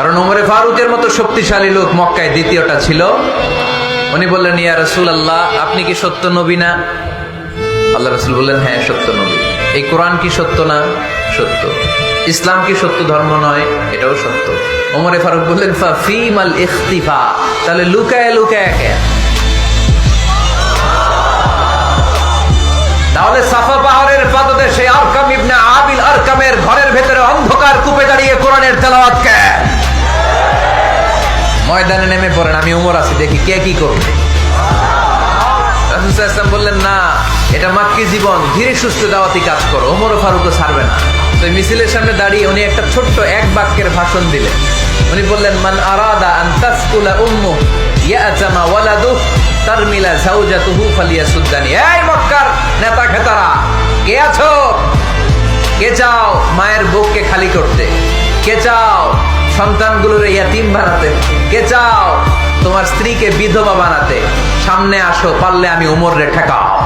কারণ ওমরে ফারুকের মতো শক্তিশালী লোক মক্কায় দ্বিতীয়টা ছিল। উনি বললেন, ইয়া রসুল আল্লাহ আপনি কি সত্য নবী না? আল্লাহ রসুল বললেন হ্যাঁ সত্য নবী। এই কোরআন কি সত্য না? সত্য। ইসলাম কি সত্য ধর্ম নয়? এটাও সত্য। ওমরে ফারুক বললেন ইখতিফা। তাহলে লুকায় লুকায় তাহলে সাফা ময়দানে নেমে পড়েন, আমি উমর আছি, দেখি কে কি করবে। ওয়াসাল্লাম বললেন, না, এটা মাক্কি জীবন, ধীরে সুস্থ দাওয়াতি কাজ করো, ওমর ফারুকও ছাড়বে না। তো মিছিলের সামনে দাঁড়িয়ে উনি একটা ছোট্ট এক বাক্যের ভাষণ দিলেন। উনি বললেন, মান আরাদা আন তাসকুলা উম্মু ইয়াতামা ওয়ালাদু তারমিলা জাওজাতুহু ফালিয়াসুদ্দানি। এই মক্কার নেতা খেতারা কে আছো? কে চাও মায়ের বুককে খালি করতে? কে চাও সন্তানগুলোর ইয়াতিম বানাতে। কে চাও? তোমার স্ত্রীকে বিধবা বানাতে। সামনে আসো, পারলে আমি উমর রে ঠেকাও